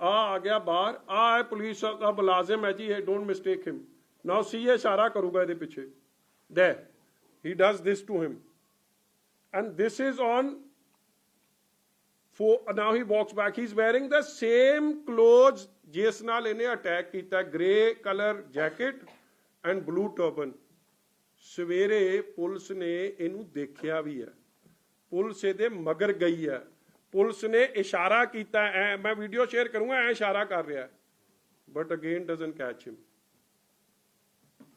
ਆ ਆ ਗਿਆ ਬਾਹਰ, ਆ ਹੈ ਪੁਲਿਸ ਦਾ ਮੁਲਾਜ਼ਮ ਹੈ ਜੀ, ਇਹ don't mistake him now see ਇਹ ਇਸ਼ਾਰਾ ਕਰੂਗਾ ਇਹਦੇ ਪਿੱਛੇ। ਦੇ he does this to him and this is on for, now he walks back, he's wearing the same clothes ਜਿਸ ਨਾਲ ਇਹਨੇ ਅਟੈਕ ਕੀਤਾ grey colour jacket and blue turban ਸਵੇਰੇ ਪੁਲਿਸ ਨੇ ਇਹਨੂੰ ਦੇਖਿਆ ਵੀ ਹੈ। ਪੁਲਿਸ ਇਹਦੇ ਮਗਰ ਗਈ ਹੈ। ਪੁਲਿਸ ਨੇ ਇਸ਼ਾਰਾ ਕੀਤਾ, ਐ ਮੈਂ ਵੀਡੀਓ ਸ਼ੇਅਰ ਕਰੂੰਗਾ, ਐ ਇਸ਼ਾਰਾ ਕਰ ਰਿਹਾ but again doesn't catch him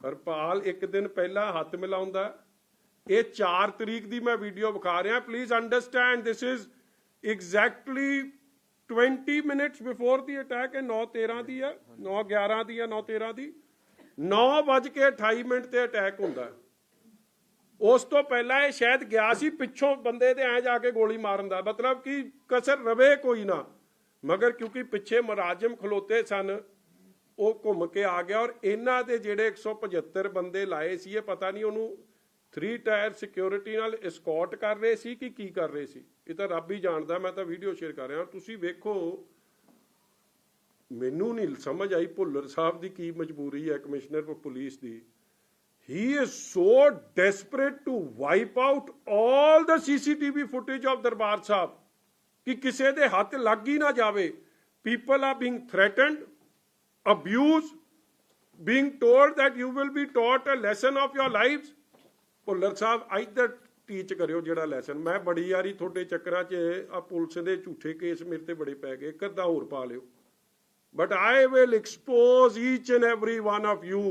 Harpal ਇੱਕ ਦਿਨ ਪਹਿਲਾਂ ਹੱਥ ਮਿਲਾਉਂਦਾ ਇਹ 4 ਤਰੀਕ ਦੀ ਮੈਂ ਵੀਡੀਓ ਵਿਖਾ ਰਿਹਾ please understand this is exactly 20 minutes before the attack ਇਹ 9:13 ਦੀ ਹੈ 9:11 ਦੀ ਹੈ 9:13 ਦੀ। 9:28 ਮਿੰਟ ਤੇ ਅਟੈਕ ਹੁੰਦਾ ਉਸ ਤੋਂ ਪਹਿਲਾਂ ਇਹ ਸ਼ਾਇਦ ਗਿਆ ਸੀ, ਪਿੱਛੋਂ ਬੰਦੇ ਦੇ ਐ ਜਾ ਕੇ ਗੋਲੀ ਮਾਰਨ ਦਾ। ਮਤਲਬ ਕਿ ਕਸਰ ਰਵੇ ਕੋਈ ਨਾ, ਮਗਰ ਕਿਉਂਕਿ ਪਿੱਛੇ ਮੁਲਾਜ਼ਮ ਖਲੋਤੇ ਸਨ, ਉਹ ਘੁੰਮ ਕੇ ਆ ਗਿਆ ਔਰ ਇਹਨਾਂ ਦੇ ਜਿਹੜੇ 175 ਬੰਦੇ ਲਾਏ ਸੀ, ਇਹ ਪਤਾ ਨਹੀਂ ਉਹਨੂੰ 3 ਟਾਇਰ ਸਿਕਿਉਰਿਟੀ ਨਾਲ escort ਕਰ ਰਹੇ ਸੀ ਕਿ ਕੀ ਕਰ ਰਹੇ ਸੀ? ਇਹ ਤਾਂ ਰੱਬ ਹੀ ਜਾਣਦਾ, ਮੈਂ ਤਾਂ ਵੀਡੀਓ ਸ਼ੇਅਰ ਕਰ ਰਿਹਾ। ਤੁਸੀਂ ਵੇਖੋ, ਮੈਨੂੰ ਨਹੀਂ ਸਮਝ ਆਈ ਭੁੱਲਰ ਸਾਹਿਬ ਦੀ ਕੀ ਮਜਬੂਰੀ ਹੈ, ਕਮਿਸ਼ਨਰ ਪੁਲਿਸ ਦੀ। He is so desperate to wipe out all the CCTV footage of Darbar Sahib ਕਿ ਕਿਸੇ ਦੇ ਹੱਥ ਲੱਗ ਹੀ ਨਾ ਜਾਵੇ people are being threatened abused being told that you will be taught a lesson of your lives Bhullar Sahib ਅੱਜ ਦਾ teach ਕਰਿਓ ਜਿਹੜਾ ਲੈਸਨ ਮੈਂ ਬੜੀ ਯਾਰੀ ਤੁਹਾਡੇ ਚੱਕਰਾਂ 'ਚ ਆ ਪੁਲਿਸ ਦੇ ਝੂਠੇ ਕੇਸ ਮੇਰੇ ਤੇ ਬੜੇ ਪੈ ਗਏ ਇੱਕ ਅੱਧਾ ਹੋਰ ਪਾ ਲਿਓ but I will expose each and every one of you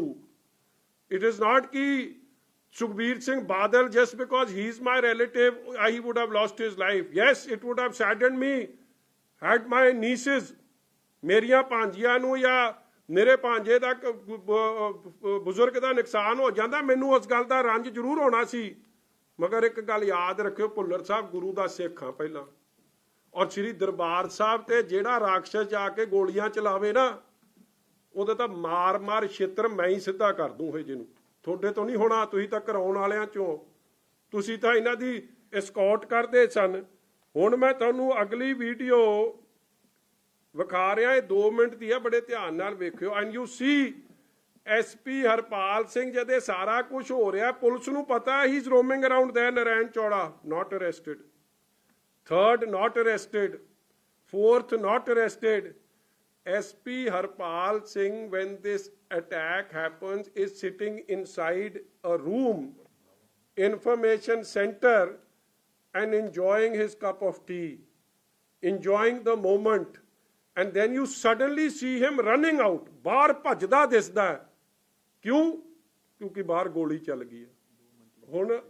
It is not ki Sukhbir Singh Badal, just because he is my relative, I would have lost his life. Yes, it would have saddened me had my nieces, ਮੇਰੀਆਂ ਭਾਂਜੀਆਂ ਨੂੰ ਜਾਂ ਮੇਰੇ ਭਾਂਜੇ ਦਾ ਕ- ਬ- ਬ- ਬਜ਼ੁਰਗ ਦਾ ਨੁਕਸਾਨ ਹੋ ਜਾਂਦਾ ਮੈਨੂੰ ਉਸ ਗੱਲ ਦਾ ਰੰਜ ਜ਼ਰੂਰ ਹੋਣਾ ਸੀ ਮਗਰ ਇੱਕ ਗੱਲ ਯਾਦ ਰੱਖਿਓ ਭੁੱਲਰ ਸਾਹਿਬ ਗੁਰੂ ਦਾ ਸਿੱਖ ਆ ਪਹਿਲਾਂ ਔਰ ਸ੍ਰੀ ਦਰਬਾਰ ਸਾਹਿਬ ਤੇ ਜਿਹੜਾ ਰਾਖਸ਼ ਜਾ ਕੇ ਗੋਲੀਆਂ ਚਲਾਵੇ ਨਾ ਉਹਦੇ ਤਾਂ ਮਾਰ-ਮਾਰ ਛੇਤਰ ਮੈਂ ਹੀ ਸਿੱਧਾ ਕਰ ਦੂੰ ਇਹ ਜਿਹਨੂੰ। ਤੁਹਾਡੇ ਤੋਂ ਨਹੀਂ ਹੋਣਾ, ਤੁਸੀਂ ਤਾਂ ਕਰਾਉਣ ਵਾਲਿਆਂ ਚੋਂ। ਤੁਸੀਂ ਤਾਂ ਇਹਨਾਂ ਦੀ ਐਸਕੌਟ ਕਰਦੇ ਸਨ। ਹੁਣ ਮੈਂ ਤੁਹਾਨੂੰ ਅਗਲੀ ਵੀਡੀਓ ਵਿਖਾ ਰਿਹਾ, ਇਹ 2 ਮਿੰਟ ਦੀ ਹੈ ਬੜੇ ਧਿਆਨ ਨਾਲ ਵੇਖਿਓ। And you see SP Harpal Singh ਜਦੇ ਸਾਰਾ ਕੁਝ ਹੋ ਰਿਹਾ, ਪੁਲਿਸ ਨੂੰ ਪਤਾ ਹੀ is roaming around there, Narain Chaura not arrested third not arrested fourth not arrested. Sp harpal singh when this attack happens is sitting inside a room information center and enjoying his cup of tea enjoying the moment and then you suddenly see him running out ਬਾਹਰ ਭੱਜਦਾ ਦਿਸਦਾ। ਕਿਉਂ ਕਿਉਂਕਿ ਬਾਹਰ ਗੋਲੀ ਚੱਲ ਗਈ ਹੈ ਹੁਣ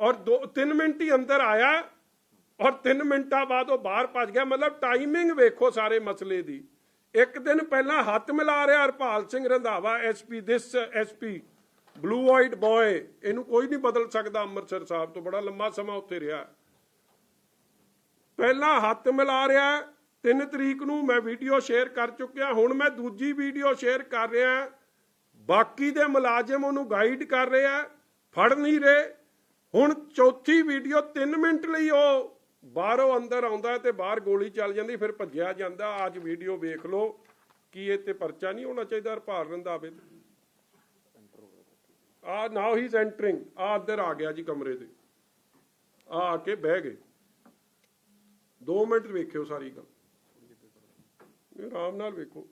ਔਰ 2 3 ਮਿੰਟ ਹੀ ਅੰਦਰ ਆਇਆ ਔਰ 3 ਮਿੰਟਾਂ ਬਾਅਦ ਉਹ ਬਾਹਰ ਭੱਜ ਗਿਆ। ਮਤਲਬ ਟਾਈਮਿੰਗ ਵੇਖੋ ਸਾਰੇ ਮਸਲੇ ਦੀ। ਇੱਕ ਦਿਨ ਪਹਿਲਾਂ ਹੱਥ ਮਿਲਾ ਰਿਹਾ Harpal Singh Randhawa SP this SP blue eyed boy ਇਹਨੂੰ ਕੋਈ ਨਹੀਂ ਬਦਲ ਸਕਦਾ। ਅੰਮ੍ਰਿਤਸਰ ਸਾਹਿਬ ਤੋਂ ਬੜਾ ਲੰਮਾ ਸਮਾਂ ਉੱਥੇ ਰਿਹਾ। ਪਹਿਲਾਂ ਹੱਥ ਮਿਲਾ ਰਿਹਾ। 3 ਤਰੀਕ ਨੂੰ ਮੈਂ ਵੀਡੀਓ ਸ਼ੇਅਰ ਕਰ ਚੁੱਕਿਆ। ਹੁਣ ਮੈਂ ਦੂਜੀ ਵੀਡੀਓ ਸ਼ੇਅਰ ਕਰ ਰਿਹਾ। ਬਾਕੀ ਦੇ ਮੁਲਾਜ਼ਮ ਉਹਨੂੰ ਗਾਈਡ ਕਰ ਰਿਹਾ ਫੜ ਨਹੀਂ ਰਹੇ। ਹੁਣ ਚੌਥੀ ਵੀਡੀਓ 3 ਮਿੰਟ ਲਈ ਉਹ ਬਾਹਰੋਂ ਅੰਦਰ ਆਉਂਦਾ ਤੇ ਬਾਹਰ ਗੋਲੀ ਚੱਲ ਜਾਂਦੀ, ਫਿਰ ਭੱਜਿਆ ਜਾਂਦਾ। ਅੱਜ ਵੀਡੀਓ ਵੇਖ ਲਓ, ਕੀ ਇਹ ਤੇ ਪਰਚਾ ਨਹੀਂ ਹੋਣਾ ਚਾਹੀਦਾ, ਹਰਪਾਲ ਰੰਧਾਵੇ ਆ ਨਾਓ ਹੀ ਇਜ਼ ਐਂਟਰਿੰਗ ਆ ਅੰਦਰ ਆ ਗਿਆ ਜੀ ਕਮਰੇ ਦੇ ਆ ਆ ਕੇ ਬਹਿ ਗਏ। 2 ਮਿੰਟ ਵੇਖਿਓ ਸਾਰੀ ਗੱਲ। ਆਰਾਮ ਨਾਲ ਵੇਖੋ।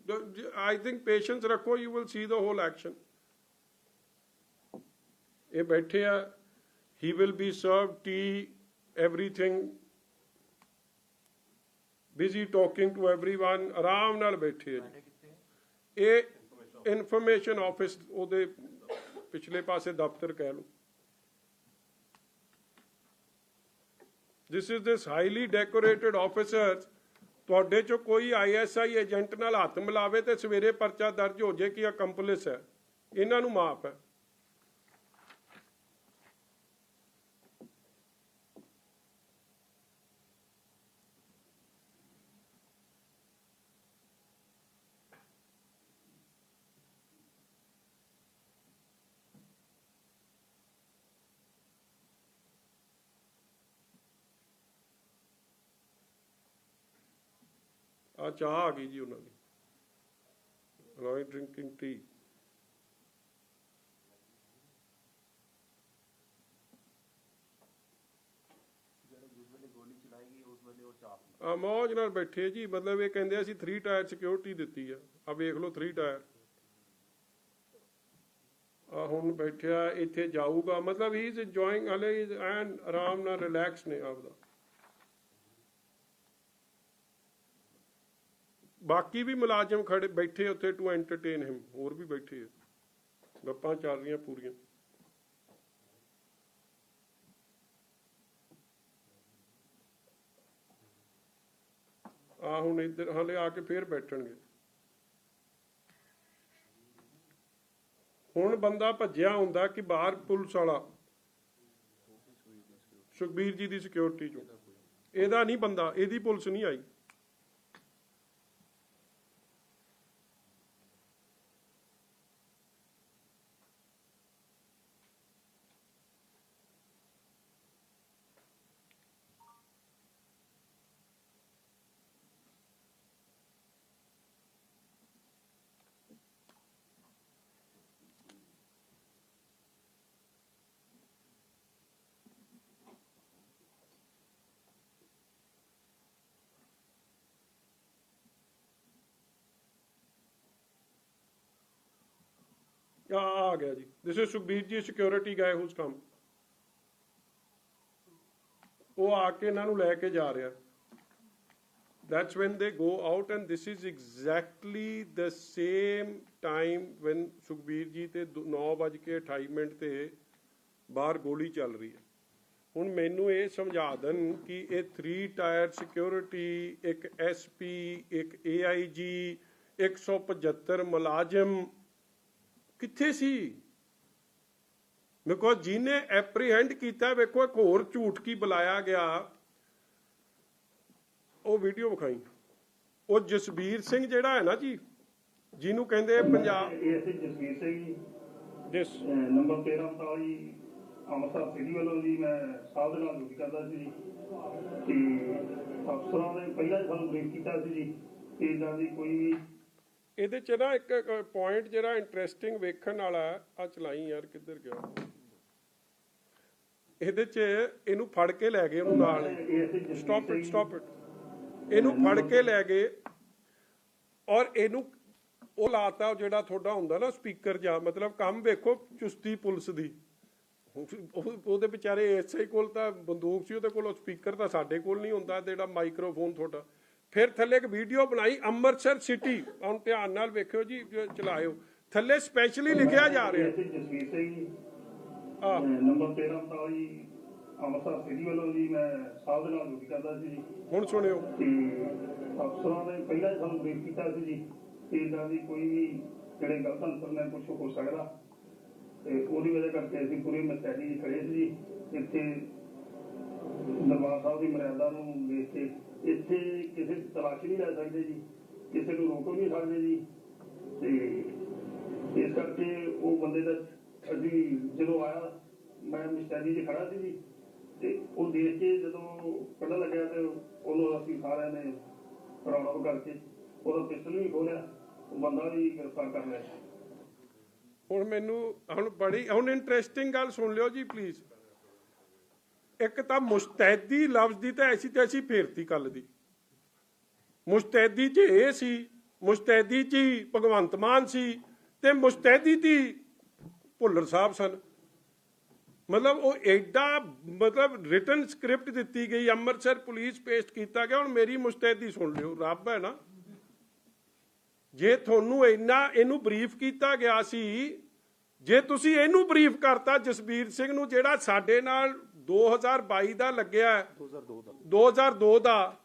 ਆਈ ਥਿੰਕ ਪੇਸ਼ੈਂਸ ਰੱਖੋ you will see the whole action ਇਹ ਬੈਠੇ ਆ। ਹੀ ਵਿਲ ਬੀ ਸਰਵ ਟੀ everything busy talking to everyone, ਆਰਾਮ ਨਾਲ ਬੈਠੇ ਆ ਜੀ। ਇਹ ਇਨਫੋਰਮੇਸ਼ਨ ਆਫਿਸ ਉਹਦੇ ਪਿਛਲੇ ਪਾਸੇ ਦਫ਼ਤਰ ਕਹਿ ਲਓ। This is this highly decorated officers, ਤੁਹਾਡੇ ਚੋਂ ਕੋਈ ਆਈਐਸਆਈ ਏਜੰਟ ਨਾਲ ਹੱਥ ਮਿਲਾਵੇ ਤੇ ਸਵੇਰੇ ਪਰਚਾ ਦਰਜ ਹੋ ਜੇ ਕਿ ਅਕੰਪਲਿਸ ਹੈ। ਇਹਨਾਂ ਨੂੰ ਮਾਫ ਹੈ। ਆ ਚਾਹ ਆ ਗਈ ਜੀ ਉਹਨਾਂ ਦੀ। ਅਲੋਇਡ ਡਰਿੰਕਿੰਗ ਟੀ ਆ ਮੌਜ ਨਾਲ ਬੈਠੇ ਜੀ, ਮਤਲਬ ਇਹ ਕਹਿੰਦੇ ਅਸੀਂ 3 ਟਾਇਰ ਸਿਕਿਉਰਿਟੀ ਦਿੱਤੀ ਆ। ਆ ਵੇਖ ਲਓ 3 ਟਾਇਰ ਆ ਹੁਣ ਬੈਠਿਆ, ਇੱਥੇ ਜਾਊਗਾ। ਮਤਲਬ ਹੀ ਇਜ਼ ਇੰਜੋਇੰਗ ਹਲੇ ਇਜ਼ ਐਨ ਆਰਾਮ ਨਾਲ ਰਿਲੈਕਸ ਨੇ ਆਪਦਾ। ਬਾਕੀ ਵੀ ਮੁਲਾਜ਼ਮ ਖੜੇ ਬੈਠੇ ਉੱਥੇ ਟੂ ਐਂਟਰਟੇਨ ਹਿਮ ਹੋਰ ਵੀ ਬੈਠੇ ਆ। ਗੱਪਾਂ ਚੱਲ ਰਹੀਆਂ ਪੂਰੀਆਂ। ਆ ਹੁਣ ਇੱਧਰ, ਹਲੇ ਆ ਕੇ ਫੇਰ ਬੈਠਣਗੇ। ਹੁਣ ਬੰਦਾ ਭੱਜਿਆ ਹੁੰਦਾ ਕਿ ਬਾਹਰ ਪੁਲਿਸ ਵਾਲਾ, ਸੁਖਬੀਰ ਜੀ ਦੀ ਸਿਕਿਉਰਿਟੀ ਚੋਂ। ਇਹਦਾ ਨਹੀਂ ਬੰਦਾ, ਇਹਦੀ ਪੁਲਿਸ ਨਹੀਂ ਆਈ। ਆ ਗਿਆ ਜੀ। ਦਿਸ ਇਜ਼ ਸੁਖਬੀਰ ਜੀ ਸਿਕਿਉਰਿਟੀ ਗਾਇ ਹੂਸ ਕਮ ਉਹ ਆ ਕੇ ਇਹਨਾਂ ਨੂੰ ਲੈ ਕੇ ਜਾ ਰਿਹਾ। That's when they go out and this is exactly the same time when Sukhbir ji ਤੇ 9:28 ਮਿੰਟ ਤੇ ਬਾਹਰ ਗੋਲੀ ਚੱਲ ਰਹੀ ਹੈ। ਹੁਣ ਮੈਨੂੰ ਇਹ ਸਮਝਾ ਦੇਣ ਕਿ ਇਹ 3 ਟਾਇਰ ਸਿਕਿਉਰਿਟੀ ਇੱਕ ਐਸਪੀ ਇੱਕ ਏਆਈਜੀ 175 ਮੁਲਾਜ਼ਮ ਕਿੱਥੇ ਸੀ? ਬਿਕੋਜ਼ ਜਿਹਨੇ ਐਪਰੀਹੈਂਡ ਕੀਤਾ ਵੇਖੋ ਇੱਕ ਹੋਰ ਝੂਠ ਕੀ ਬੁਲਾਇਆ ਗਿਆ? ਉਹ ਵੀਡੀਓ ਵਿਖਾਈ। ਉਹ ਜਸਬੀਰ ਸਿੰਘ ਜਿਹੜਾ ਹੈ ਨਾ ਜੀ ਜਿਹਨੂੰ ਕਹਿੰਦੇ ਪੰਜਾਬ ਇਹ ਅਸੀਂ ਜਸਵੀਰ ਸਿੰਘ ਜੀ। ਦਿਸ ਨੰਬਰ 1349 ਅੰਮ੍ਰਿਤਸਰ ਸਿਟੀ ਵੱਲੋਂ ਜੀ ਮੈਂ ਸਾਹਿਬ ਦੇ ਨਾਲ ਡਿਊਟੀ ਕਰਦਾ ਸੀ ਜੀ। ਤੇ ਅਫਸਰਾਂ ਨੇ ਪਹਿਲਾਂ ਹੀ ਸਾਨੂੰ ਬਰੀਫ ਕੀਤਾ ਸੀ ਜੀ ਕਿ ਇਦਾਂ ਦੀ ਕੋਈ ਵੀ ਇਹਦੇ ਚ ਨਾ ਇੱਕ ਪੁਆਇੰਟ ਜਿਹੜਾ ਇੰਟਰਸਟਿੰਗ ਵੇਖਣ ਵਾਲਾ ਆ ਚਲਾਈ ਯਾਰ ਕਿੱਧਰ ਗਿਆ? ਇਹਦੇ ਚ ਇਹਨੂੰ ਫੜ ਕੇ ਲੈ ਗਏ ਉਹਨੂੰ ਨਾਲ। ਸਟਾਪ ਇਟ ਸਟਾਪ ਇਟ ਇਹਨੂੰ ਫੜ ਕੇ ਲੈ ਗਏ ਔਰ ਇਹਨੂੰ ਉਹ ਲਾਤਾ ਜਿਹੜਾ ਤੁਹਾਡਾ ਹੁੰਦਾ ਨਾ ਸਪੀਕਰ ਜਾਂ ਮਤਲਬ ਕੰਮ ਵੇਖੋ ਚੁਸਤੀ ਪੁਲਿਸ ਦੀ। ਉਹ- ਉਹਦੇ ਵਿਚਾਰੇ ਐਸਆਈ ਕੋਲ ਤਾਂ ਬੰਦੂਕ ਸੀ, ਉਹਦੇ ਕੋਲ ਸਪੀਕਰ ਤਾਂ ਸਾਡੇ ਕੋਲ ਨਹੀਂ ਹੁੰਦਾ, ਜਿਹੜਾ ਮਾਈਕ੍ਰੋਫੋਨ ਤੁਹਾਡਾ। ਫਿਰ ਥੱਲੇ ਇੱਕ ਵੀਡੀਓ ਬਣਾਈ ਅੰਮ੍ਰਿਤਸਰ ਸਿਟੀ। ਹੁਣ ਧਿਆਨ ਨਾਲ ਵੇਖਿਓ ਜੀ ਚਲਾਇਓ। ਥੱਲੇ ਸਪੈਸ਼ਲੀ ਲਿਖਿਆ ਜਾ ਰਿਹਾ। ਜਸਵੀਰ ਸਿੰਘ ਜੀ। ਆ ਅਹ ਨੰਬਰ 1349 ਅੰਮ੍ਰਿਤਸਰ ਸਿਟੀ ਵੱਲੋਂ ਜੀ ਮੈਂ ਸਾਹਿਬ ਦੇ ਨਾਲ ਡਿਊਟੀ ਕਰਦਾ ਸੀ ਜੀ। ਹੁਣ ਸੁਣਿਓ। ਅਫਸਰਾਂ ਨੇ ਪਹਿਲਾਂ ਹੀ ਸਾਨੂੰ ਬਰੀਫ ਕੀਤਾ ਸੀ ਜੀ ਕਿ ਇਦਾਂ ਦੀ ਕੋਈ ਵੀ ਜਿਹੜੇ ਗਲਤ ਅੰਸਰ ਨੇ ਕੁਝ ਹੋ ਸਕਦਾ। ਤੇ ਉਹਦੀ ਵਜ੍ਹਾ ਕਰਕੇ ਅਸੀਂ ਪੂਰੇ ਮਸੈਲੀ ਜੀ ਖੜੇ ਸੀ ਜੀ। ਇੱਥੇ ਦਰਬਾਰ ਸਾਹਿਬ ਦੀ ਮਰਿਆਦਾ ਨੂੰ ਦੇਖ ਕੇ ਇੱਥੇ ਕਿਸੇ ਦੀ ਤਲਾਸ਼ੀ ਨਹੀਂ ਲੈ ਸਕਦੇ ਜੀ, ਕਿਸੇ ਨੂੰ ਰੋਕ ਨਹੀਂ ਸਕਦੇ ਜੀ। ਤੇ ਇਸ ਕਰਕੇ ਉਹ ਬੰਦੇ ਦਾ ਅਸੀਂ ਜਦੋਂ ਆਇਆ, ਮੈਂ ਮਸੈਲੀ 'ਚ ਖੜਾ ਸੀ ਜੀ, ਤੇ ਉਹ ਦੇਖ ਕੇ ਜਦੋਂ ਕੱਢਣ ਲੱਗਿਆ ਤੇ ਉਹਨੂੰ ਅਸੀਂ ਸਾਰਿਆਂ ਨੇ ਰੌਣਕ ਕਰਕੇ ਉਹਦਾ ਪਿਸਟਲ ਵੀ ਖੋਲਿਆ ਉਹ ਬੰਦਾ ਵੀ ਗ੍ਰਿਫਤਾਰ ਕਰ ਲਿਆ। ਹੁਣ ਮੈਨੂੰ, ਹੁਣ ਬੜੀ, ਹੁਣ ਇੰਟਰਸਟਿੰਗ ਗੱਲ ਸੁਣ ਲਿਓ ਜੀ ਪਲੀਜ਼ ਇੱਕ ਤਾਂ ਮੁਸਤੈਦੀ ਲਫ਼ਜ਼ ਦੀ ਤਾਂ ਐਸੀ ਤੈਸੀ ਫੇਰਤੀ ਕੱਲ ਦੀ। ਮੁਸਤੈਦੀ ਚ ਇਹ ਸੀ, ਮੁਸਤੈਦੀ ਚ ਭਗਵੰਤ ਮਾਨ ਸੀ ਤੇ ਮੁਸਤੈਦੀ ਦੀ ਭੁੱਲਰ ਸਾਹਿਬ ਸਨ। ਮਤਲਬ ਉਹ ਐਡਾ ਮਤਲਬ ਰਿਟਨ ਸਕ੍ਰਿਪਟ ਦਿੱਤੀ ਗਈ, ਅੰਮ੍ਰਿਤਸਰ ਪੁਲਿਸ ਪੇਸਟ ਕੀਤਾ ਗਿਆ, ਹੁਣ ਮੇਰੀ ਮੁਸਤੈਦੀ ਸੁਣ ਲਿਓ, ਰੱਬ ਹੈ ਨਾ। ਜੇ ਤੁਹਾਨੂੰ ਇੰਨਾ, ਇਹਨੂੰ ਬਰੀਫ ਕੀਤਾ ਗਿਆ ਸੀ, ਜੇ ਤੁਸੀਂ ਇਹਨੂੰ ਬਰੀਫ ਕਰਤਾ ਜਸਬੀਰ ਸਿੰਘ ਨੂੰ, ਜਿਹੜਾ ਸਾਡੇ ਨਾਲ 2022 ਦਾ ਲੱਗਿਆ 2002 ਦਾ 2002 ਦਾ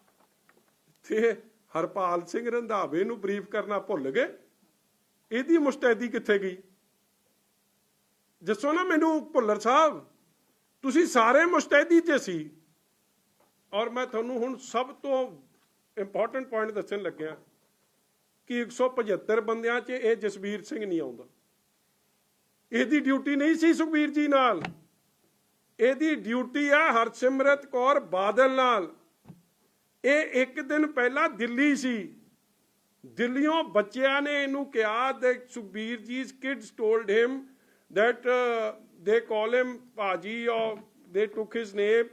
ਤੇ ਹਰਪਾਲ ਸਿੰਘ ਰੰਧਾਵੇ ਨੂੰ ਬਰੀਫ ਕਰਨਾ ਭੁੱਲ ਗਏ। ਇਹਦੀ ਮੁਸਤੈਦੀ ਕਿੱਥੇ ਗਈ? ਦੱਸੋ ਨਾ ਮੈਨੂੰ ਭੁੱਲਰ ਸਾਹਿਬ ਤੁਸੀਂ ਸਾਰੇ ਮੁਸਤੈਦੀ 'ਚ ਸੀ। ਔਰ ਮੈਂ ਤੁਹਾਨੂੰ ਹੁਣ ਸਭ ਤੋਂ ਇੰਪੋਰਟੈਂਟ ਪੁਆਇੰਟ ਦੱਸਣ ਲੱਗਿਆ ਕਿ 175 ਬੰਦਿਆਂ 'ਚ ਇਹ ਜਸਵੀਰ ਸਿੰਘ ਨਹੀਂ ਆਉਂਦਾ। ਇਹਦੀ ਡਿਊਟੀ ਨਹੀਂ ਸੀ ਸੁਖਬੀਰ ਜੀ ਨਾਲ। ਇਹਦੀ ਡਿਊਟੀ ਆ ਹਰਸਿਮਰਤ ਕੌਰ ਬਾਦਲ ਨਾਲ। ਇਹ ਇੱਕ ਦਿਨ ਪਹਿਲਾਂ ਦਿੱਲੀ ਸੀ। ਦਿੱਲੀੋਂ ਬੱਚਿਆਂ ਨੇ ਇਹਨੂੰ ਕਿਹਾ that Sukhbir ਜੀ's kids told him that they call him ਭਾਜੀ or they took his name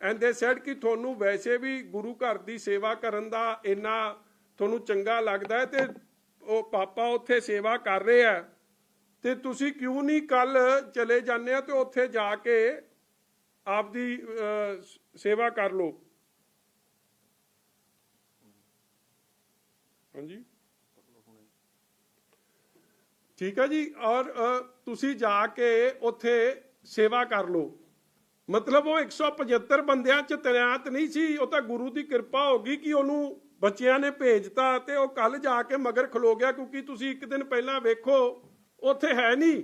and they said ਕਿ ਤੁਹਾਨੂੰ ਵੈਸੇ ਵੀ ਗੁਰੂ ਘਰ ਦੀ ਸੇਵਾ ਕਰਨ ਦਾ ਇੰਨਾ ਤੁਹਾਨੂੰ ਚੰਗਾ ਲੱਗਦਾ ਹੈ ਤੇ ਉਹ ਪਾਪਾ ਉੱਥੇ ਸੇਵਾ ਕਰ ਰਹੇ ਆ ਤੇ ਤੁਸੀਂ ਕਿਉਂ ਨਹੀਂ ਕੱਲ ਚਲੇ ਜਾਂਦੇ ਆ ਤੇ ਉੱਥੇ ਜਾ ਕੇ ਆਪਦੀ ਅਹ, ਸ- ਸੇਵਾ ਕਰ ਲਓ ਹਾਂਜੀ ਠੀਕ ਹੈ ਜੀ ਔਰ ਅ, ਤੁਸੀਂ ਜਾ ਕੇ ਉੱਥੇ ਸੇਵਾ ਕਰ ਲਓ ਮਤਲਬ ਉਹ 175 ਬੰਦਿਆਂ ਚ ਤੈਨਾਤ ਨਹੀਂ ਸੀ ਉਹ ਤਾਂ ਗੁਰੂ ਦੀ ਕਿਰਪਾ ਹੋ ਗਈ ਕਿ ਉਹਨੂੰ ਬੱਚਿਆਂ ਨੇ ਭੇਜਤਾ ਤੇ ਉਹ ਕੱਲ ਜਾ ਕੇ ਮਗਰ ਖਲੋ ਗਿਆ ਕਿਉਂਕਿ ਤੁਸੀਂ ਇੱਕ ਦਿਨ ਪਹਿਲਾਂ ਵੇਖੋ ਉੱਥੇ ਹੈ ਨਹੀਂ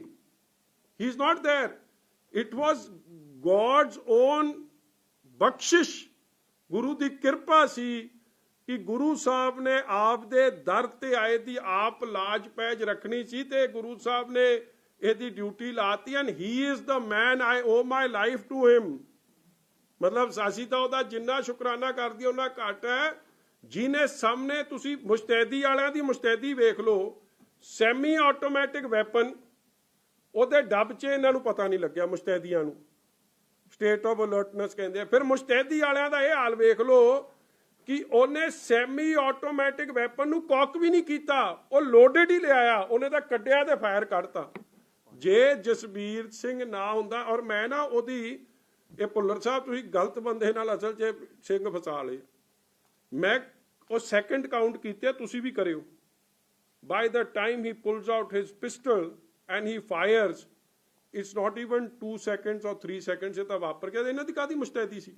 ਹੀ is not there it was God's own ਬਖਸ਼ਿਸ਼, ਗੁਰੂ ਦੀ ਕਿਰਪਾ ਸੀ ਕਿ ਗੁਰੂ ਸਾਹਿਬ ਨੇ ਆਪ ਦੇ ਦਰ ਤੇ ਆਏ ਦੀ ਆਪ ਲਾਜ ਪੈਜ ਰੱਖਣੀ ਸੀ ਤੇ ਗੁਰੂ ਸਾਹਿਬ ਨੇ ਇਹਦੀ ਡਿਊਟੀ ਲਾਤੀ and he is the man I owe my life to him ਮਤਲਬ ਸਾਸੀ ਤਾਂ ਉਹਦਾ ਜਿੰਨਾ ਸ਼ੁਕਰਾਨਾ ਕਰਦੀ ਉਹਨਾਂ ਘੱਟ ਹੈ। ਜਿਹਨੇ ਸਾਹਮਣੇ ਤੁਸੀਂ ਮੁਸਤੈਦੀ ਵਾਲਿਆਂ ਦੀ ਮੁਸਤੈਦੀ ਵੇਖ ਲਓ ਸੈਮੀ ਆਟੋਮੈਟਿਕ ਵੈਪਨ ਉਹਦੇ ਡੱਬ 'ਚ ਇਹਨਾਂ ਨੂੰ ਪਤਾ ਨਹੀਂ ਲੱਗਿਆ, ਮੁਸਤੈਦੀਆਂ ਨੂੰ। ਸਟੇਟ ਆਫ ਅਲਰਟਨੈਸ ਕਹਿੰਦੇ ਆ। ਫਿਰ ਮੁਸਤੈਦੀ ਵਾਲਿਆਂ ਦਾ ਇਹ ਹਾਲ ਵੇਖ ਲਓ ਕਿ ਉਹਨੇ ਸੈਮੀ ਆਟੋਮੈਟਿਕ ਵੈਪਨ ਨੂੰ ਕੌਕ ਵੀ ਨਹੀਂ ਕੀਤਾ। ਉਹ ਲੋਡਡ ਹੀ ਲਿਆਇਆ। ਉਹਨੇ ਤਾਂ ਕੱਢਿਆ ਤੇ ਫਾਇਰ ਕੱਢਤਾ। ਜੇ ਜਸਬੀਰ ਸਿੰਘ ਨਾ ਹੁੰਦਾ ਔਰ ਮੈਂ ਨਾ ਉਹਦੀ, ਇਹ ਭੁੱਲਰ ਸਾਹਿਬ, ਤੁਸੀਂ ਗਲਤ ਬੰਦੇ ਨਾਲ ਅਸਲ 'ਚ ਸਿੰਘ ਫਸਾ ਲਏ। ਮੈਂ ਉਹ ਸੈਕੰਡ ਕਾਊਂਟ ਕੀਤੇ, ਤੁਸੀਂ ਵੀ ਕਰਿਓ। By the time he pulls out his pistol and he fires it's not even 2 seconds or 3 seconds ਇਹ ਤਾਂ ਵਾਪਰ ਗਿਆ ਇਹਨਾਂ ਦੀ ਕਾਦੀ ਮੁਸਤੈਦੀ ਸੀ?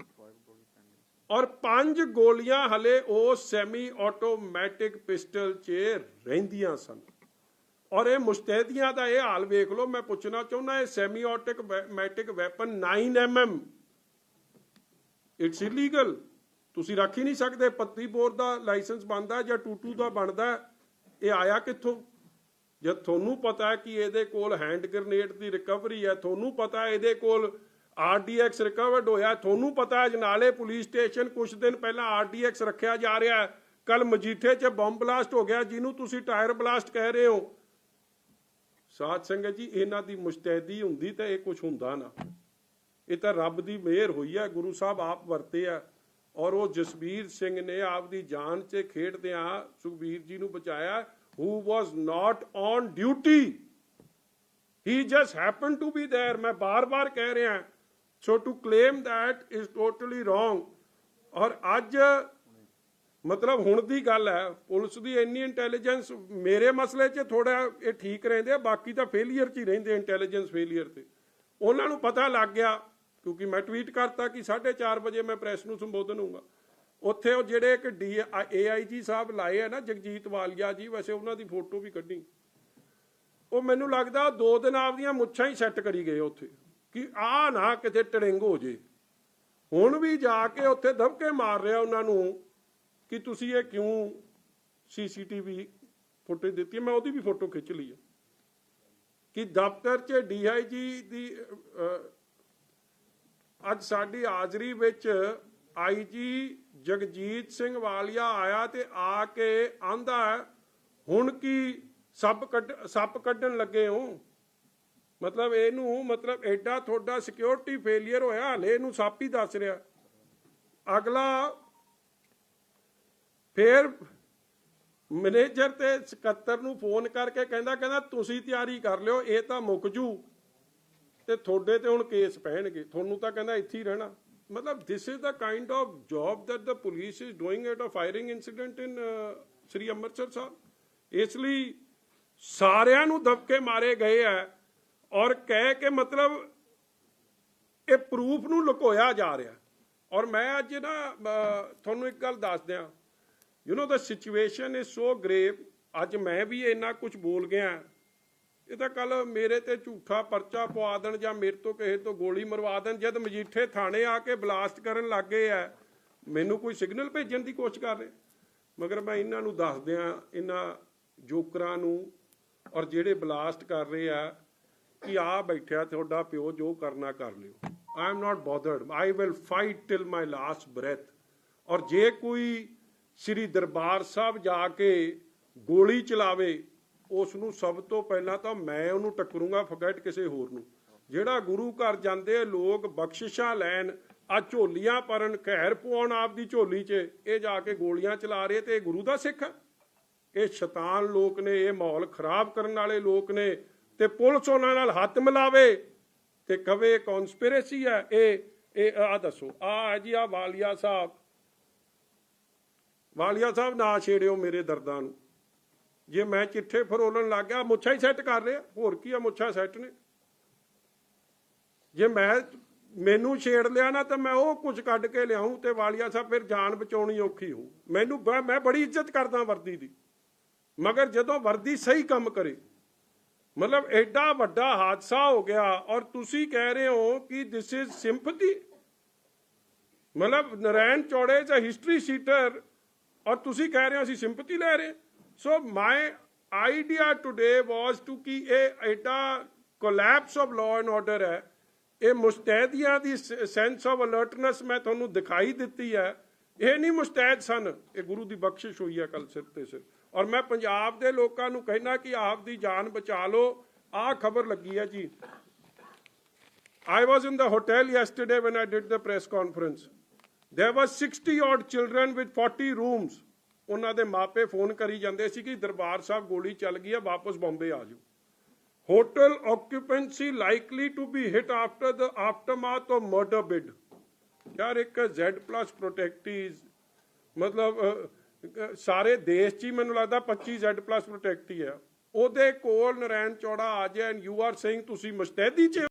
ਔਰ ਪੰਜ ਗੋਲੀਆਂ ਹਲੇ ਉਹ ਸੈਮੀ ਆਟੋਮੈਟਿਕ ਪਿਸਟਲ 'ਚ ਰਹਿੰਦੀਆਂ ਸਨ। ਔਰ ਇਹ ਮੁਸਤੈਦੀਆਂ ਦਾ ਇਹ ਹਾਲ ਵੇਖ ਲਓ, ਮੈਂ ਪੁੱਛਣਾ ਚਾਹੁੰਦਾ, ਇਹ semi automatic weapon 9 mm it's illegal ਤੁਸੀਂ ਰੱਖ ਹੀ ਨਹੀਂ ਸਕਦੇ, ਪੱਤੀ ਬੋਰ ਦਾ ਲਾਇਸੈਂਸ ਬਣਦਾ ਜਾਂ ਟੂਟੂ ਦਾ ਬਣਦਾ, ਇਹ ਆਇਆ ਕਿੱਥੋਂ? ਜਦ ਤੁਹਾਨੂੰ ਪਤਾ ਕਿ ਇਹਦੇ ਕੋਲ ਹੈਂਡ ਗ੍ਰਨੇਡ ਦੀ ਰਿਕਵਰੀ ਹੈ, ਤੁਹਾਨੂੰ ਪਤਾ ਇਹਦੇ ਕੋਲ ਆਰਡੀਐਕਸ ਰਿਕਵਰਡ ਹੋਇਆ ਤੁਹਾਨੂੰ ਪਤਾ ਜਨਾਲੇ ਪੁਲਿਸ ਸਟੇਸ਼ਨ ਕੁਝ ਦਿਨ ਪਹਿਲਾਂ ਆਰਡੀਐਕਸ ਰੱਖਿਆ ਜਾ ਰਿਹਾ ਕੱਲ ਮਜੀਠੇ 'ਚ ਬੰਬ ਬਲਾਸਟ ਹੋ ਗਿਆ, ਜਿਹਨੂੰ ਤੁਸੀਂ ਟਾਇਰ ਬਲਾਸਟ ਕਹਿ ਰਹੇ ਹੋ। ਸਾਧ ਸੰਗਤ ਜੀ, ਇਹਨਾਂ ਦੀ ਮੁਸਤੈਦੀ ਹੁੰਦੀ ਤਾਂ ਇਹ ਕੁਝ ਹੁੰਦਾ ਨਾ। ਇਹ ਤਾਂ ਰੱਬ ਦੀ ਮਿਹਰ ਹੋਈ ਹੈ, ਗੁਰੂ ਸਾਹਿਬ ਆਪ ਵਰਤੇ ਆ। ਔਰ ਉਹ ਜਸਬੀਰ ਸਿੰਘ ਨੇ ਆਪ ਦੀ ਜਾਨ 'ਚ ਖੇਡਦਿਆਂ ਸੁਖਬੀਰ ਜੀ ਨੂੰ ਬਚਾਇਆ। Who was not on duty. He just happened to be there. ਮੈਂ ਬਾਰ-ਬਾਰ ਕਹਿ ਰਿਹਾ so to claim that is totally wrong. ਔਰ ਅੱਜ ਮਤਲਬ ਹੁਣ ਦੀ ਗੱਲ ਹੈ ਪੁਲਿਸ ਦੀ ਇੰਨੀ ਇੰਟੈਲੀਜੈਂਸ ਮੇਰੇ ਮਸਲੇ 'ਚ ਥੋੜਾ ਇਹ ਠੀਕ ਰਹਿੰਦੇ ਆ ਬਾਕੀ ਤਾਂ ਫੇਲਿਅਰ 'ਚ ਹੀ ਰਹਿੰਦੇ ਇੰਟੈਲੀਜੈਂਸ ਫੇਲਿਅਰ ਤੇ ਉਹਨਾਂ ਨੂੰ ਪਤਾ ਲੱਗ ਗਿਆ ਕਿਉਂਕਿ ਮੈਂ ਟਵੀਟ ਕਰਤਾ ਕਿ 4:30 ਵਜੇ ਮੈਂ ਪ੍ਰੈਸ ਨੂੰ ਸੰਬੋਧਨ ਹੋਊਗਾ ਉੱਥੇ ਉਹ ਜਿਹੜੇ ਇੱਕ ਡੀ ਏਆਈਜੀ ਸਾਹਿਬ ਲਾਏ ਆ ਨਾ, ਜਗਜੀਤ ਵਾਲੀਆ ਜੀ, ਵੈਸੇ ਉਹਨਾਂ ਦੀ ਫੋਟੋ ਵੀ ਕੱਢੀ। ਉਹ ਮੈਨੂੰ ਲੱਗਦਾ ਉਹ ਦੋ ਦਿਨ ਆਪਦੀਆਂ ਮੁੱਛਾਂ ਹੀ ਸੈੱਟ ਕਰੀ ਗਏ ਉੱਥੇ, ਕਿ ਆ ਨਾ ਕਿਤੇ ਟੜਿੰਗ ਹੋ ਜੇ। ਹੁਣ ਵੀ ਜਾ ਕੇ ਉੱਥੇ ਦਬਕੇ ਮਾਰ ਰਿਹਾ ਉਹਨਾਂ ਨੂੰ ਕਿ ਤੁਸੀਂ ਇਹ ਕਿਉਂ ਸੀਸੀਟੀਵੀ ਫੁਟੇਜ ਦਿੱਤੀ ਮੈਂ ਉਹਦੀ ਵੀ ਫੋਟੋ ਖਿੱਚ ਲਈ ਹੈ। ਕਿ ਦਫ਼ਤਰ 'ਚ ਡੀਆਈਜੀ ਦੀ ਅੱਜ ਸਾਡੀ ਹਾਜ਼ਰੀ ਵਿੱਚ ਆਈਜੀ ਜਗਜੀਤ ਸਿੰਘ ਵਾਲੀਆ ਆਇਆ ਤੇ ਆ ਕੇ ਆਂਦਾ, ਹੁਣ ਕੀ ਸੱਪ ਕੱਢ, ਸੱਪ ਕੱਢਣ ਲੱਗੇ ਹੋ? ਮਤਲਬ ਇਹਨੂੰ, ਮਤਲਬ ਐਡਾ ਤੁਹਾਡਾ ਸਿਕਿਉਰਿਟੀ ਫੇਲਿਅਰ ਹੋਇਆ, ਹਲੇ ਇਹਨੂੰ ਸੱਪ ਹੀ ਦੱਸ ਰਿਹਾ। ਅਗਲਾ ਫੇਰ ਮੈਨੇਜਰ ਤੇ ਸਕੱਤਰ ਨੂੰ ਫੋਨ ਕਰਕੇ ਕਹਿੰਦਾ ਕਹਿੰਦਾ, ਤੁਸੀਂ ਤਿਆਰੀ ਕਰ ਲਿਓ, ਇਹ ਤਾਂ ਮੁੱਕ ਜੂ ਤੇ ਤੁਹਾਡੇ ਤੇ ਹੁਣ ਕੇਸ ਪੈਣਗੇ। ਤੁਹਾਨੂੰ ਤਾਂ ਕਹਿੰਦਾ ਇੱਥੇ ਹੀ ਰਹਿਣਾ। ਮਤਲਬ this is the kind of job that the police is doing at a firing incident in Shri Amritsar Sahib ਇਸ ਲਈ ਸਾਰਿਆਂ ਨੂੰ ਦਬਕੇ ਮਾਰੇ ਗਏ ਆ ਔਰ ਕਹਿ ਕੇ ਮਤਲਬ ਇਹ ਪ੍ਰੂਫ ਨੂੰ ਲੁਕੋਇਆ ਜਾ ਰਿਹਾ। ਔਰ ਮੈਂ ਅੱਜ ਨਾ ਤੁਹਾਨੂੰ ਇੱਕ ਗੱਲ ਦੱਸ ਦਿਆਂ। You know the situation is so grave ਅੱਜ ਮੈਂ ਵੀ ਇੰਨਾ ਕੁਝ ਬੋਲ ਗਿਆ। ਇਹ ਤਾਂ ਕੱਲ ਮੇਰੇ ਤੇ ਝੂਠਾ ਪਰਚਾ ਪਵਾ ਦੇਣ ਜਾਂ ਮੇਰੇ ਤੋਂ ਕਿਸੇ ਤੋਂ ਗੋਲੀ ਮਰਵਾ ਦੇਣ, ਜਦ ਮਜੀਠੇ ਥਾਣੇ ਆ ਕੇ ਬਲਾਸਟ ਕਰਨ ਲੱਗੇ ਆ। ਮੈਨੂੰ ਕੋਈ ਸਿਗਨਲ ਭੇਜਣ ਦੀ ਕੋਸ਼ਿਸ਼ ਕਰ ਰਹੇ? ਮਗਰ ਮੈਂ ਇਹਨਾਂ ਨੂੰ ਦੱਸ ਦਿਆਂ, ਇਹਨਾਂ ਜੋਕਰਾਂ ਨੂੰ ਔਰ ਜਿਹੜੇ ਬਲਾਸਟ ਕਰ ਰਹੇ ਆ ਕਿ ਆ ਬੈਠਿਆ ਤੁਹਾਡਾ ਪਿਓ ਜੋ ਕਰਨਾ ਕਰ ਲਿਓ। I am not bothered I will fight till my last breath ਔਰ ਜੇ ਕੋਈ ਸ੍ਰੀ ਦਰਬਾਰ ਸਾਹਿਬ ਜਾ ਕੇ ਗੋਲੀ ਚਲਾਵੇ ਉਸ ਨੂੰ ਸਭ ਤੋਂ ਪਹਿਲਾਂ ਤਾਂ ਮੈਂ ਉਹਨੂੰ ਟੱਕਰੂੰਗਾ ਫਗੈਟ ਕਿਸੇ ਹੋਰ ਨੂੰ। ਜਿਹੜਾ ਗੁਰੂ ਘਰ ਜਾਂਦੇ ਲੋਕ ਬਖਸ਼ਿਸ਼ਾਂ ਲੈਣ, ਆ ਝੋਲੀਆਂ ਪਰਨ ਖੈਰ ਪਵਾਉਣ ਆਪਦੀ ਝੋਲੀ 'ਚ, ਇਹ ਜਾ ਕੇ ਗੋਲੀਆਂ ਚਲਾ ਰਹੇ ਤੇ ਇਹ ਗੁਰੂ ਦਾ ਸਿੱਖ ਇਹ ਸ਼ੈਤਾਨ ਲੋਕ ਨੇ, ਇਹ ਮਾਹੌਲ ਖਰਾਬ ਕਰਨ ਵਾਲੇ ਲੋਕ ਨੇ ਤੇ ਪੁਲਿਸ ਉਹਨਾਂ ਨਾਲ ਹੱਥ ਮਿਲਾਵੇ ਤੇ ਕਵੇ ਕਨਸਪੀਰੇਸੀ ਹੈ ਇਹ ਇਹ, ਆ ਦੱਸੋ ਆ ਜੀ ਆ ਵਾਲੀਆ ਸਾਹਿਬ। ਵਾਲੀਆ ਸਾਹਿਬ ਨਾ ਛੇੜਿਓ ਮੇਰੇ ਦਰਦਾਂ ਨੂੰ। ਜੇ ਮੈਂ ਚਿੱਠੇ ਫਰੋਲਣ ਲੱਗ ਗਿਆ, ਮੁੱਛਾਂ ਹੀ ਸੈੱਟ ਕਰ ਰਿਹਾ। ਹੋਰ ਕੀ ਆ, ਮੁੱਛਾਂ ਸੈੱਟ ਨੇ। ਜੇ ਮੈਂ ਮੈਨੂੰ ਛੇੜ ਲਿਆ ਨਾ, ਤਾਂ ਮੈਂ ਉਹ ਕੁਝ ਕੱਢ ਕੇ ਲਿਆਉਂ ਤੇ ਵਾਲੀਆ ਸਾਹਿਬ ਫਿਰ ਜਾਨ ਬਚਾਉਣੀ ਔਖੀ ਹੋ ਮੈਨੂੰ ਮੈਂ ਬੜੀ ਇੱਜ਼ਤ ਕਰਦਾ ਵਰਦੀ ਦੀ। ਮਗਰ ਜਦੋਂ ਵਰਦੀ ਸਹੀ ਕੰਮ ਕਰੇ, ਮਤਲਬ ਐਡਾ ਵੱਡਾ ਹਾਦਸਾ ਹੋ ਗਿਆ ਔਰ ਤੁਸੀਂ ਕਹਿ ਰਹੇ ਹੋ ਕਿ ਦਿਸ ਇਜ਼ ਸਿੰਪਥੀ ਮਤਲਬ ਨਰੈਣ ਚੌੜੇ ਚ ਹਿਸਟਰੀ ਸੀਟਰ ਔਰ ਤੁਸੀਂ ਕਹਿ ਰਹੇ ਹੋ ਅਸੀਂ ਸਿੰਪਥੀ ਲੈ ਰਹੇ। So my idea today was to ਕਿ ਇਹ ਐਡਾ collapse of law and order ਹੈ ਇਹ ਮੁਸਤੈਦੀਆਂ ਦੀ ਸੈਂਸ ਆਫ ਅਲਰਟਨੈਸ ਮੈਂ ਤੁਹਾਨੂੰ ਦਿਖਾਈ ਦਿੱਤੀ ਹੈ ਇਹ ਨਹੀਂ ਮੁਸਤੈਦ ਸਨ ਇਹ ਗੁਰੂ ਦੀ ਬਖਸ਼ਿਸ਼ ਹੋਈ ਹੈ ਕੱਲ ਸਿਰ ਤੇ ਸਿਰ ਔਰ ਮੈਂ ਪੰਜਾਬ ਦੇ ਲੋਕਾਂ ਨੂੰ ਕਹਿਣਾ ਕਿ ਆਪ ਦੀ ਜਾਨ ਬਚਾ ਲਓ ਆਹ ਖਬਰ ਲੱਗੀ ਹੈ ਜੀ I was in the hotel yesterday when I did the press conference. There was 60 odd children with 40 rooms. ਉਹਨਾਂ ਦੇ ਮਾਪੇ ਫੋਨ ਕਰੀ ਜਾਂਦੇ ਸੀ ਕਿ ਦਰਬਾਰ ਸਾਹਿਬ ਗੋਲੀ ਚੱਲ ਗਈ ਹੈ ਵਾਪਸ ਬੰਬੇ ਆ ਜਾਓ। Hotel occupancy likely to be hit after the aftermath of murder bid ਯਾਰ ਇੱਕ Z+ ਪ੍ਰੋਟੈਕਟੀਜ਼ ਮਤਲਬ ਸਾਰੇ ਦੇਸ਼ 'ਚ ਹੀ ਮੈਨੂੰ ਲੱਗਦਾ 25 Z+ ਪ੍ਰੋਟੈਕਟੀ ਆ। ਉਹਦੇ ਕੋਲ ਨਰੈਣ ਚੌੜਾ ਆ ਜਾਏ ਐਂਡ ਯੂ ਆਰ ਸੇਇੰਗ ਤੁਸੀਂ ਮੁਸਤੈਦੀ 'ਚ